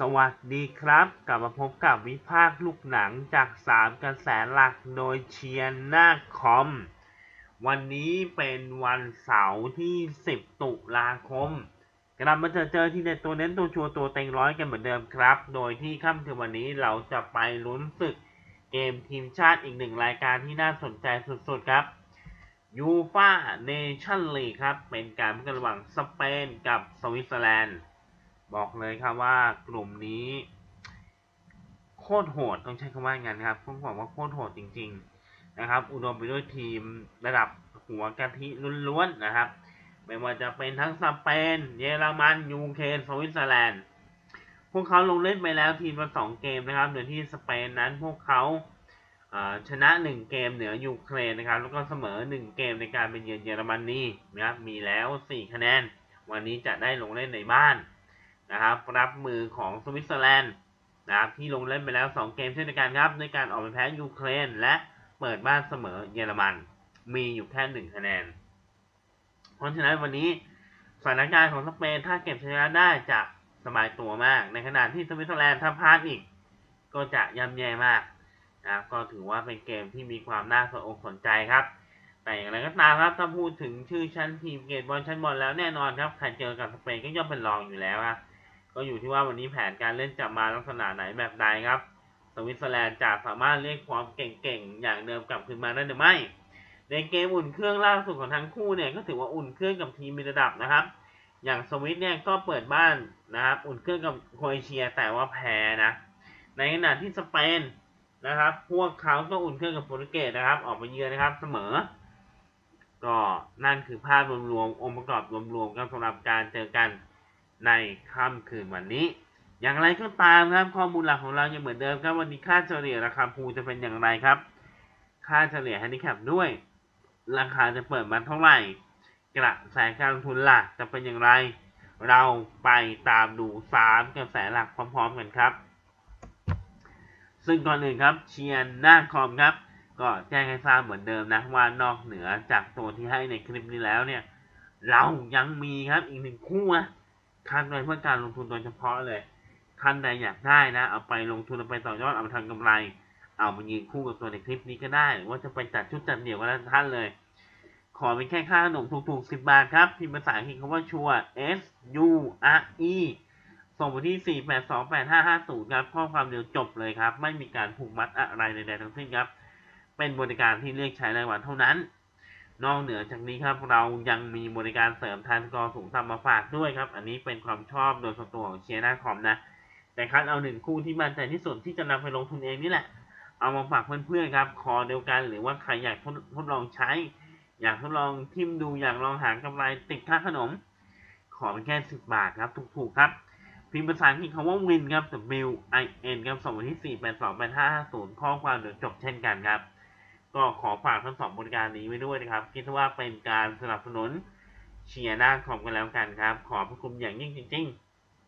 สวัสดีครับ กลับมาพบกับวิพากษ์ลูกหนังจาก 3 กระแสหลักโดยเชียร์หน้าคอม วันนี้เป็นวันเสาร์ที่ 10 ตุลาคมกลับมาเจอเจอที่เด็ดตัวเน้นตัวชัวร์ตัวเต็งร้อยกันเหมือนเดิมครับ โดยที่ค่ำคืนวันนี้เราจะไปลุ้นศึกเกมทีมชาติอีกหนึ่งรายการที่น่าสนใจสุดๆครับยูฟาเนชั่นลีกครับ เป็นการพบกันระหว่างสเปนกับสวิตเซอร์แลนด์ บอกเลยครับว่ากลุ่มนี้โคตรโหดต้องใช้คำว่างั้นครับต้องบอกว่าโคตรโหดจริง ๆ นะครับ อุดมไปด้วยทีมระดับหัวกะทิล้วนๆนะครับ ไม่ว่าจะเป็นทั้งสเปน เยอรมันยูเครนสวิตเซอร์แลนด์พวกเขาลงเล่นไปแล้วทีมละสองเกมนะครับโดยที่สเปนนั้นพวกเขาชนะ 1 เกมเหนือยูเครนนะครับ แล้วก็เสมอ 1 เกมในการเป็นเยือนเยอรมนีนะครับมีแล้ว 4 คะแนน วันนี้จะได้ลงเล่นในบ้าน นะครับรับมือของสวิตเซอร์แลนด์นะครับที่ลงเล่นไปแล้ว 2 เกมเช่นเดียวกันครับด้วยการออกไปแพ้ยูเครน และเปิดบ้านเสมอเยอรมัน มีอยู่แค่ 1 คะแนน เพราะฉะนั้นวันนี้สถานการณ์ของสเปนถ้าเก็บชนะได้จะสบายตัวมาก ในขณะที่สวิตเซอร์แลนด์ถ้าพลาดอีก ก็จะย่ำแย่มากนะครับก็ถือว่าเป็นเกมที่มีความน่าสนอกสนใจครับ แต่อย่างไรก็ตามครับถ้าพูดถึงชื่อชั้นทีมเกตบอลชั้นบอลแล้วแน่นอนครับใครเจอกับสเปนก็ย่อมเป็นรองอยู่แล้วครับ ก็อยู่ที่ว่าวันนี้แผนการเล่นจะมาลักษณะไหนแบบใดครับ สวิตเซอร์แลนด์จะสามารถเรียกความเก่งๆ อย่างเดิมกลับคืนมาได้หรือไม่ ในเกมอุ่นเครื่องล่าสุดของทั้งคู่เนี่ยก็ถือว่าอุ่นเครื่องกับทีมมีระดับนะครับ อย่างสวิตเนี่ยก็เปิดบ้านนะครับ อุ่นเครื่องกับโครเอเชียแต่ว่าแพ้นะ ในขณะที่สเปนนะครับ พวกเขาก็อุ่นเครื่องกับโปรตุเกสนะครับ ออกมาเยือนนะครับเสมอ ก็นั่นคือภาพรวมๆองค์ประกอบรวมๆกันสำหรับการเจอกัน ในค่ำคืนวันนี้ อย่างไรก็ตามครับข้อมูลหลักของเรายังเหมือนเดิมครับวันนี้ค่าเฉลี่ยราคาพูจะเป็นอย่างไรครับ ค่าเฉลี่ยแฮนดิแคปด้วย ราคาจะเปิดมาเท่าไหร่ กระแสการลงทุนหลักจะเป็นอย่างไร เราไปตามดูสามกระแสหลักพร้อม ๆ กันครับ ซึ่งก่อนอื่นครับเชียร์หน้าคอมครับก็แจ้งให้ทราบเหมือนเดิมนะว่านอกเหนือจากตัวที่ให้ในคลิปนี้แล้วเนี่ย เรายังมีครับอีกหนึ่งคู่นะ คัดไว้เพื่อการลงทุนโดยเฉพาะเลยท่านใดอยากได้นะ เอาไปลงทุนเอาไปต่อยอดเอาไปทำกำไร เอามายืนคู่กับตัวในคลิปนี้ก็ได้ หรือว่าจะไปจัดชุดจัดเดี่ยวก็ได้ท่านเลย ขอเป็นแค่ค่าขนมถูกๆ10บบาทครับ พิมพ์ภาษาอังกฤษคำว่าชัวร์ S U R E ส่งไปที่ 4828550 ครับ ข้อความเดียวจบเลยครับ ไม่มีการผูกมัดอะไรใดๆทั้งสิ้นครับ เป็นบริการที่เรียกใช้รายวันเท่านั้น นอกเหนือจากนี้ครับเรายังมีบริการเสริมทานกอร์สูงต่ำมาฝากด้วยครับ อันนี้เป็นความชอบโดยส่วนตัวของเชียร์หน้าคอมนะแต่คัดเอาหนึ่งคู่ที่มั่นใจที่สุดที่จะนำไปลงทุนเองนี่แหละ เอามาฝากเพื่อนๆครับ คอเดียวกันหรือว่าใครอยากทดทดลองใช้ อยากทดลองทิมดูอยากลองหากำไรติดค่าขนม ขอเป็นแค่สิบบาทครับถูกๆครับ พิมพ์ภาษาอังกฤษคำว่า win ครับ W I N ครับส่งมาที่4 8 2 8 5 5 0ข้อความเดี๋ยวจบเช่นกันครับ ก็ขอฝากทั้งสองบริการนี้ไว้ด้วยนะครับ คิดว่าเป็นการสนับสนุนเชียร์หน้าคอมกันแล้วกันครับ ขอบพระคุณอย่างยิ่งจริง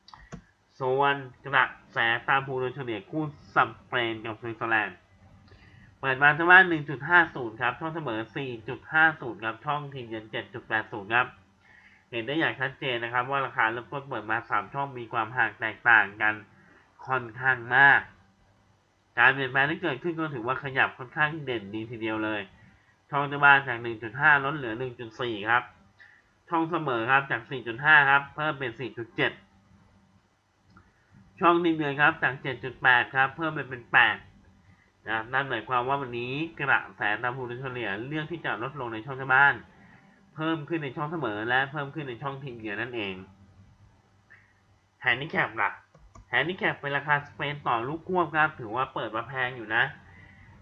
ๆ ส่วนกระแสตามภูโดยเฉลี่ยคู่สัมเปนกับสวิตเซอร์แลนด์เปิดมาที่ว่า 1.50 ครับ ช่องเสมอ 4.50 ครับ ช่องทีมเยือน7.80 ครับ เห็นได้อย่างชัดเจนนะครับ ว่าราคาเริ่มต้นเปิดมา 3 ช่องมีความห่างแตกต่างกันค่อนข้างมาก การเปลี่ยนแปลงที่เกิดขึ้นก็ถือว่าขยับค่อนข้างเด่นดีทีเดียวเลยช่องจะมาจาก 1.5 ลดเหลือ 1.4 ครับช่องเสมอครับจาก 4.5 ครับ เพิ่มเป็น 4.7 ช่องทีมเยือนครับจาก 7.8 ครับ เพิ่มไปเป็น 8 นะครับนั่นหมายความว่าวันนี้กระแสตามภูมิเฉลี่ยเรื่องที่จะลดลงในช่องเจ้าบ้าน เพิ่มขึ้นในช่องเสมอและเพิ่มขึ้นในช่องทีมเยือนนั่นเองแฮนดิแคปล่ะแฮนดิแคปเป็นราคาสเปนต่อลูกควบครับ ถือว่าเปิดมาแพงอยู่นะ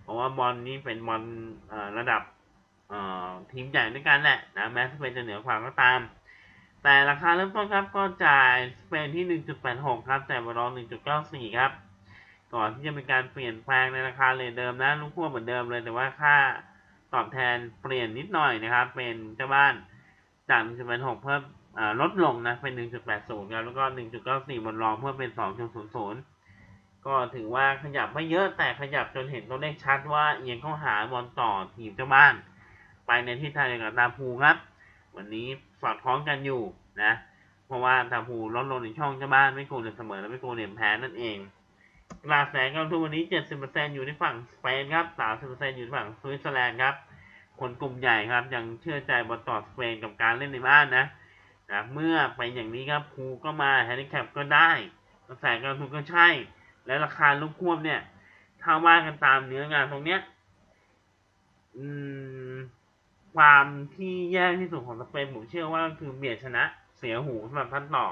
เพราะว่าบอลนี้เป็นบอลระดับทีมใหญ่ด้วยกันแหละนะแม้สเปนจะเหนือกว่าก็ตาม แต่ราคาเริ่มต้นครับก็จ่ายสเปนที่ 1.86 ครับแต่บอล1.94 ครับ ก่อนที่จะมีการเปลี่ยนแปลงในราคาเลยเดิมนะลูกขั้วเหมือนเดิมเลยแต่ว่าค่าตอบแทนเปลี่ยนนิดหน่อยนะครับ เป็นเจ้าบ้านจาก1.86เพิ่ม ลดลงนะเป็น 1.80ครับแล้วก็ 1.94 บนรองเพิ่มเป็น 2.00 ก็ถือว่าขยับไม่เยอะแต่ขยับจนเห็นตัวเลขชัดว่าเอียงเข้าหาบอลต่อทีมเจ้าบ้าน ไปในทิศทางเดียวกับตาภูครับ วันนี้สอดคล้องกันอยู่นะ เพราะว่าทาภูลดลงในช่องเจ้าบ้านไม่โกงเหรียญเสมอและไม่โกงเหรียญแพ้นั่นเองกระแสการลงทุนวันนี้ 70%อยู่ในฝั่งสเปนครับ 30%อยู่ในฝั่งสวิตเซอร์แลนด์ครับ คนกลุ่มใหญ่ครับยังเชื่อใจบอลต่อสเปนกับการเล่นในบ้านนะ นะเมื่อเป็นอย่างนี้ครับภูก็มาแฮนดิแคปก็ได้กระแสการทุนก็ใช่ และราคาลูกควบเนี่ย ถ้าว่ากันตามเนื้องานตรงเนี้ยความที่แย่ที่สุดของสเปนผมเชื่อว่าคือเบียดชนะเสียหูสำหรับท่านต่อ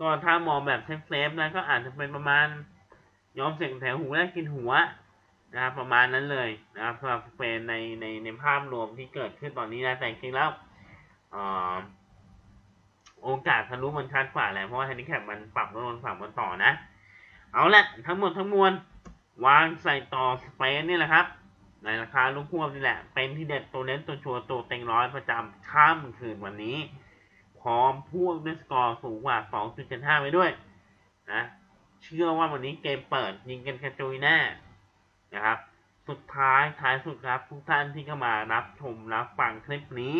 ก็ถ้ามองแบบเซฟๆนะก็อาจจะเป็นประมาณยอมเสียงแถวหูแรกกินหัวนะครับประมาณนั้นเลยนะครับสำหรับสเปนในในในภาพรวมที่เกิดขึ้นตอนนี้นะแต่จริงแล้วอ่อ โอกาสทะลุมันชัดกว่าแหละเพราะว่าแฮนดิแคปมันปรับลดลงฝั่งบนต่อนะ เอาละทั้งหมดทั้งมวลวางใส่ต่อสเปนนี่แหละครับ ในราคาลูกควบนี่แหละ เป็นที่เด็ดตัวเน้นตัวชัวร์ตัวเต็งร้อยประจำข้ามคืนวันนี้ พร้อมพวกด้วยสกอร์สูงกว่า 2.75 ไปด้วยนะเชื่อว่าวันนี้เกมเปิดยิงกันกระจุยแน่นะครับ สุดท้ายท้ายสุดครับทุกท่านที่เข้ามารับชมรับฟังคลิปนี้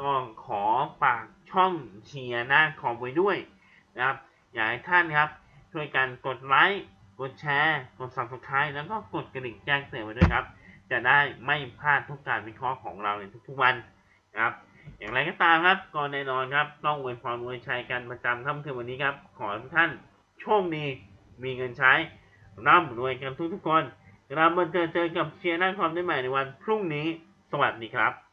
ก็ขอฝากช่องเชียร์หน้าคอมไว้ด้วยนะครับอยากให้ท่านครับช่วยกันกดไลค์กดแชร์ กด subscribe แล้วก็กดกระดิ่งแจ้งเตือนไว้ด้วยครับ จะได้ไม่พลาดทุกการวิเคราะห์ของเราในทุกๆวันนะครับ อย่างไรก็ตามครับก็แน่นอนครับ ต้องอวยพรอวยชัยกันประจำค่ำคืนวันนี้ครับ ขอทุกท่านโชคดีมีเงินใช้ร่ำรวยกันทุกๆคนเรามาเจอเจอกับเชียร์หน้าความได้ใหม่ในวันพรุ่งนี้ สวัสดีครับ